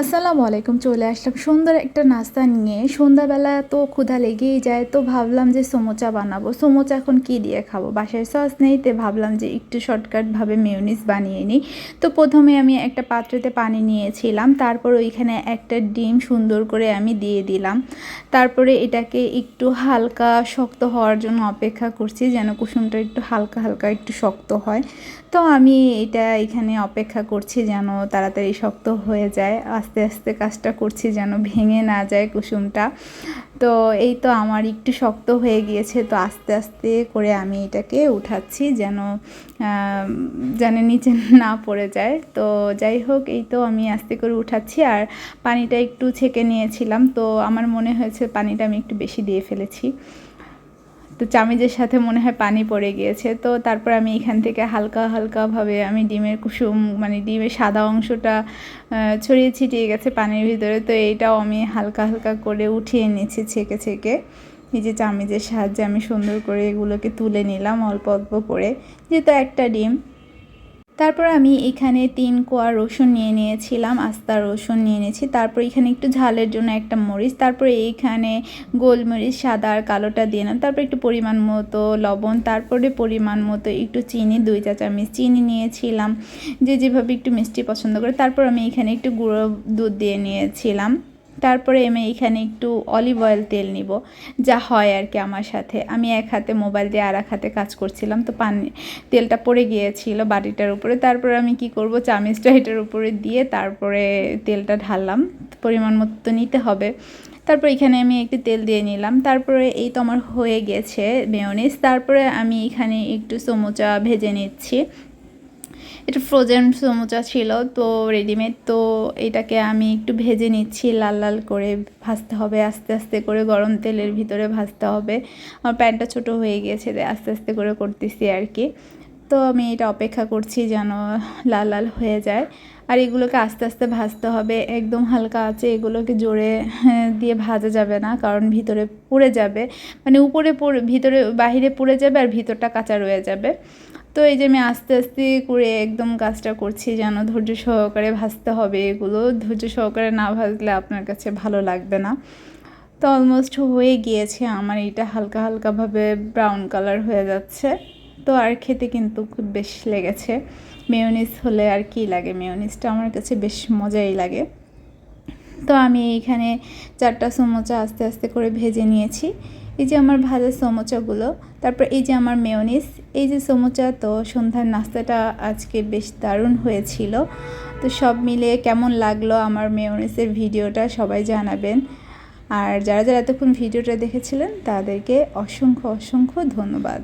আসসালামু আলাইকুম, চলে আসলাম সুন্দর একটা নাস্তা নিয়ে। সন্ধ্যাবেলা তো ক্ষুধা লেগেই যায়, তো ভাবলাম যে সমোচা বানাবো। সমোচা এখন কি দিয়ে খাব? বাসায় সস নেই, তো ভাবলাম যে একটু শর্টকাটভাবে মেয়নিস বানিয়ে নিই। তো প্রথমে আমি একটা পাত্রতে পানি নিয়েছিলাম, তারপর ওইখানে একটা ডিম সুন্দর করে আমি দিয়ে দিলাম। তারপরে এটাকে একটু হালকা শক্ত হওয়ার জন্য অপেক্ষা করছি, যেন কুসুমটা একটু হালকা হালকা একটু শক্ত হয়। তো আমি এটা এখানে অপেক্ষা করছি যেন তাড়াতাড়ি শক্ত হয়ে যায়। আস্তে আস্তে কাজটা করছি যেন ভেঙে না যায় কুসুমটা। তো এই তো আমার একটু শক্ত হয়ে গিয়েছে, তো আস্তে আস্তে করে আমি এটাকে উঠাচ্ছি যেন যেন নিচে না পড়ে যায়। তো যাই হোক, এই তো আমি আস্তে করে উঠাচ্ছি আর পানিটা একটু ছেঁকে নিয়েছিলাম। তো আমার মনে হয়েছে পানিটা আমি একটু বেশি দিয়ে ফেলেছি। তো চামিজের সাথে মনে হয় পানি পড়ে গিয়েছে। তো তারপর আমি এখান থেকে হালকা হালকাভাবে আমি ডিমের কুসুম মানে ডিমের সাদা অংশটা ছড়িয়ে ছিটিয়ে গেছে পানির ভিতরে। তো এইটাও আমি হালকা হালকা করে উঠিয়ে নিয়েছি ছেঁকে ছেঁকে। এই যে চামিজের সাহায্যে আমি সুন্দর করে এগুলোকে তুলে নিলাম অল্প অল্প করে। যেহেতু একটা ডিম তারপর আমি এখানে তিন কোয়া রসুন নিয়ে নিয়েছিলাম, আস্তা রসুন নিয়ে নিয়েছি। তারপর এখানে একটু ঝালের জন্য একটা মরিচ, তারপরে এইখানে গোলমরিচ, সাদা আর কালোটা দিয়ে নিলাম তারপর একটু পরিমাণ মতো লবণ, তারপরে পরিমাণ মতো একটু চিনি, দুই চা চামচ চিনি নিয়েছিলাম। যে যেভাবে একটু মিষ্টি পছন্দ করে। তারপর আমি এখানে একটু গুঁড়ো দুধ দিয়ে নিয়েছিলাম। তারপরে আমি এখানে একটু অলিভ অয়েল তেল নিব, যা হয় আর কি আমার সাথে। আমি এক হাতে মোবাইল দিয়ে আর এক হাতে কাজ করছিলাম, তো পানি, তেলটা পড়ে গিয়েছিল বাটিটার উপরে। তারপরে আমি কি করব চামিচটা এটার উপরে দিয়ে তারপরে তেলটা ঢাললাম, পরিমাণ মতো নিতে হবে। তারপর এখানে আমি একটু তেল দিয়ে নিলাম। তারপরে এই তো আমার হয়ে গেছে মেয়নিস তারপরে আমি এখানে একটু সমোচা ভেজে নিচ্ছি। এটা ফ্রোজেন সমুচা ছিল তো রেডিমেড তো এটাকে আমি একটু ভেজে নিচ্ছি লাল লাল করে ভাজতে হবে আস্তে আস্তে করে গরম তেলের ভিতরে ভাজতে হবে। আমার প্যানটা ছোট হয়ে গিয়েছে আস্তে আস্তে করে করতেছি আর কি। তো আমি এটা অপেক্ষা করছি যেন লাল লাল হয়ে যায়। আর এগুলোকে আস্তে আস্তে ভাজতে হবে একদম হালকা আছে এগুলোকে জোরে হ্যাঁ, দিয়ে ভাজা যাবে না কারণ ভিতরে পুড়ে যাবে। মানে উপরে ভিতরে বাহিরে পুড়ে যাবে আর ভিতরটা কাঁচা রয়ে যাবে। তো এই যে আমি আস্তে আস্তে করে একদম কাজটা করছি যেন ধৈর্য সহকারে ভাজতে হবে এগুলো। ধৈর্য সহকারে না ভাজলে আপনার কাছে ভালো লাগবে না। তো অলমোস্ট হয়ে গিয়েছে আমার এটা হালকা হালকাভাবে ব্রাউন কালার হয়ে যাচ্ছে। তো আর খেতে কিন্তু খুব বেশ লেগেছে। মেয়নিস হলে আর কি লাগে? মেয়নিসটা আমার কাছে বেশ মজাই লাগে। তো আমি এইখানে চারটা সমোচা আস্তে আস্তে করে ভেজে নিয়েছি। এই যে আমার ভাজা সমোচাগুলো, তারপর এই যে আমার মেয়নিস, এই যে সমোচা তো সন্ধ্যার নাস্তাটা আজকে বেশ দারুণ হয়েছিল। তো সব মিলে কেমন লাগল আমার মেয়নিসের ভিডিওটা সবাই জানাবেন। আর যারা যারা এতক্ষণ ভিডিওটা দেখেছিলেন, তাদেরকে অসংখ্য অসংখ্য ধন্যবাদ।